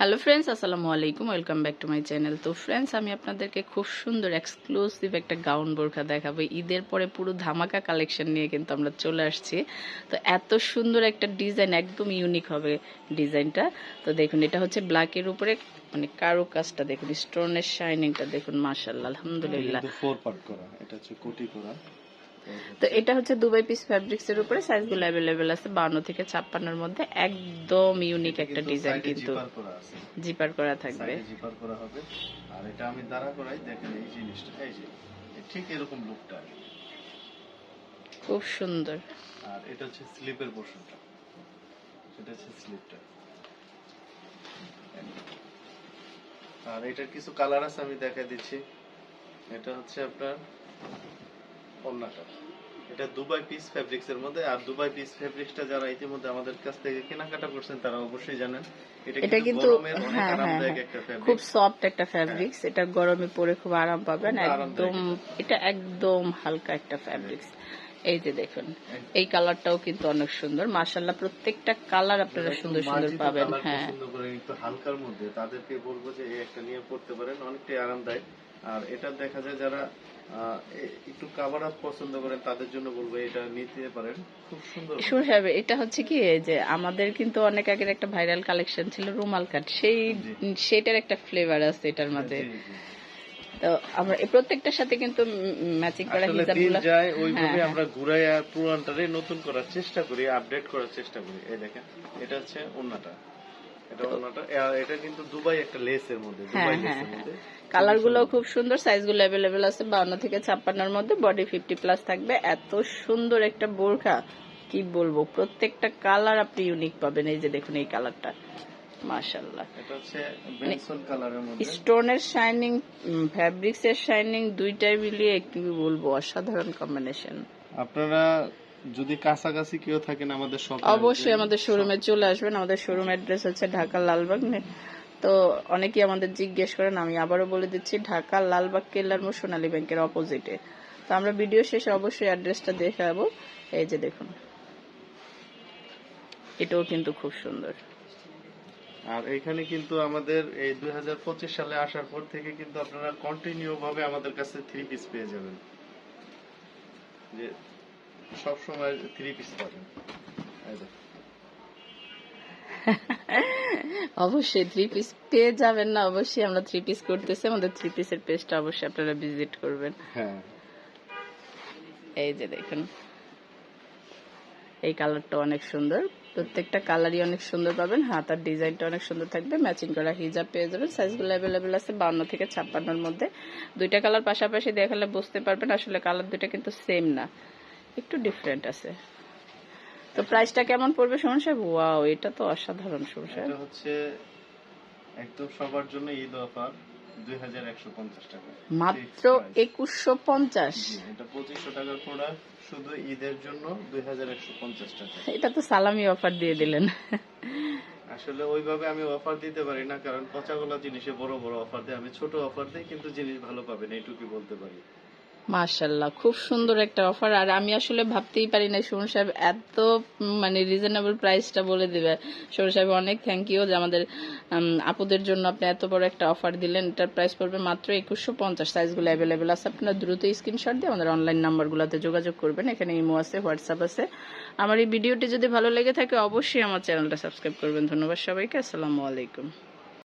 Hello friends আসসালামু আলাইকুম welcome back to my channel তো ফ্রেন্ডস আমি আপনাদেরকে খুব সুন্দর এক্সক্লুসিভ একটা গাউন বোরখা দেখাবো। ঈদের পরে পুরো ধামাকা কালেকশন নিয়ে কিন্তু আমরা চলে আসছি। তো এত সুন্দর একটা ডিজাইন একদম ইউনিক হবে ডিজাইনটা তো দেখুন, এটা হচ্ছে ব্ল্যাকের উপরে মানে কারও কাজটা দেখুন স্টোনের শাইনিংটা দেখুন মাশাল্লাহ আলহামদুলিল্লাহ। এটা হচ্ছে কোটি করা। তো এটা হচ্ছে দুবাই পিস ফ্যাব্রিক্স এর উপরে সাইজগুলো অ্যাভেলেবেল আছে বান্ন থেকে ছাপ্পান্নর মধ্যে। একদম ইউনিক একটা ডিজাইন কিন্তু জিপার করা আছে। জিপার করা থাকবে। জিপার করা হবে। আর এটা আমি দাঁড়া করাই দেখেন এই জিনিসটা এই যে ঠিক এরকম লুকটা খুব সুন্দর। আর এটা হচ্ছে স্লিপের পোর্শনটা এটা হচ্ছে স্লিপটা আর এটার কিছু কালার আছে আমি দেখা দিচ্ছি। এটা হচ্ছে আপনার অন্যটা এটা দুবাই পিস ফেব্রিক্স এর মধ্যে আর দুবাই পিস ফ্যাব্রিক্সটা যারা ইতিমধ্যে আমাদের কাছ থেকে কেনাকাটা করছেন তারা অবশ্যই জানেন এটা কিন্তু হ্যাঁ হ্যাঁ হ্যাঁ। খুব সফট একটা ফ্যাব্রিক্স এটা গরমে পরে খুব আরাম পাবেন। একদম এটা একদম হালকা একটা ফ্যাব্রিক্স এই যে দেখুন এই কালারটাও কিন্তু অনেক সুন্দর। মাশাল্লাহ প্রত্যেকটা কালার আপনারা সুন্দর সুন্দর পাবেন হ্যাঁ। একটু হালকার মধ্যে তাদেরকে বলব যে একটা নিয়ে পড়তে পারেন অনেকটাই আরামদায়ক। আর এটা দেখা যায় যারা একটু কাভার আপ পছন্দ করেন তাদের জন্য বলব এটা নিতে পারেন। খুব সুন্দর সুর সাহেব এটা হচ্ছে কি যে আমাদের কিন্তু অনেক আগের একটা ভাইরাল কালেকশন ছিল রুমাল কাট সেই সেটার একটা ফ্লেভার আছে এটার মধ্যে। জি, জি। তো আমরা এই প্রত্যেকটার সাথে কিন্তু ম্যাচিং করা যায় ওইভাবে হ্যাঁ, আমরা ঘুরাইয়া পুরানটারে নতুন করার চেষ্টা করি আপডেট করার চেষ্টা করি। এই দেখেন এটা হচ্ছে অন্যটা এটা অন্যটা এটা কিন্তু দুবাই একটা লেসের মধ্যে হ্যাঁ দুবাই হ্যাঁ লেসের মধ্যে। কালারগুলো খুব সুন্দর সাইজগুলো অ্যাভেলেবেল আছে বাউন্ন থেকে ছাপ্পান্নর মধ্যে বডি ফিফটি প্লাস থাকবে। এত সুন্দর একটা বোরখা কি বলব? প্রত্যেকটা কালার আপনি ইউনিক পাবেন এই যে দেখুন এই কালারটা মাশাল্লাহ স্টোনের শাইনিং ফ্যাব্রিক্স এর শাইনিং দুইটাই মিলিয়ে বলব অসাধারণ কম্বিনেশন আপনারা যদি কাছাকাছি কেউ থাকেন আমাদের শপে অবশ্যই আমাদের শোরুমে চলে আসবেন। আমাদের শোরুম অ্যাড্রেস হচ্ছে ঢাকা লালবাগ তো অনেকেই আমাদের জিজ্ঞেস করেন আমি আবারও বলে দিচ্ছি ঢাকা লালবাগ কেল্লার মোড় সোনালী ব্যাংকের অপোজিটে তো আমরা ভিডিও শেষে অবশ্যই অ্যাড্রেসটা দেখাবো। এই যে দেখুন এটাও কিন্তু খুব সুন্দর। আর এখানে কিন্তু আমাদের এই দুই সালে আসার পর থেকে কিন্তু আপনারা কন্টিনিউ ভাবে আমাদের কাছে থ্রি পিস পেয়ে যাবেন। যে সব সময় থ্রি পিস পাবেন। অবশ্যই থ্রি পিস পেয়ে যাবেন না অবশ্যই আমরা থ্রি পিস করতেছি। আমাদের থ্রি পিসের পেজটা অবশ্যই আপনারা ভিজিট করবেন। হ্যাঁ। এই যে দেখুন। এই কালারটা অনেক সুন্দর। প্রত্যেকটা কালারই অনেক সুন্দর পাবেন। হাতার ডিজাইনটা অনেক সুন্দর থাকবে। ম্যাচিং করা হিজাব পেয়ে যাবেন। সাইজগুলো অ্যাভেলেবেল আছে বান্ন থেকে ছাপ্পান্নর মধ্যে। দুইটা কালার পাশাপাশি দেখালে বুঝতে পারবেন আসলে কালার দুইটা কিন্তু সেম না। একটু ডিফারেন্ট আছে। তো প্রাইসটা কেমন পড়বে সুমন সাহেব? ওয়াও এটা তো অসাধারণ সুমন সাহেব। হচ্ছে একদম সবার জন্য ঈদ অফার। মাত্র একুশশো পঞ্চাশ। এটা পঁচিশশো টাকার প্রোডাক্ট শুধু ঈদের জন্য দুই হাজার একশো পঞ্চাশ টাকা। এটা তো সালামি অফার দিয়ে দিলেন। আসলে ওইভাবে আমি অফার দিতে পারি না কারণ পচা পচাগোলা জিনিসে বড় বড় অফার দেয়। আমি ছোট অফার দিই কিন্তু জিনিস ভালো পাবেন এইটুকুই বলতে পারি। মাশাল্লাহ খুব সুন্দর একটা অফার। আর আমি আসলে ভাবতেই পারি না সুমন সাহেব এত মানে রিজনেবল প্রাইসটা বলে দেবে। সুমন সাহেব অনেক থ্যাংক ইউ যে আমাদের আপুদের জন্য আপনি এত বড় একটা অফার দিলেন। এটার প্রাইস পড়বে মাত্র একুশশো পঞ্চাশ। সাইজগুলো অ্যাভেলেবেল আছে। আপনারা দ্রুত স্ক্রিনশট দিয়ে আমাদের অনলাইন নাম্বারগুলোতে যোগাযোগ করবেন। এখানে ইমো আছে, হোয়াটসঅ্যাপ আছে। আমার এই ভিডিওটি যদি ভালো লেগে থাকে, অবশ্যই আমার চ্যানেলটা সাবস্ক্রাইব করবেন। ধন্যবাদ সবাইকে। আসসালামু আলাইকুম।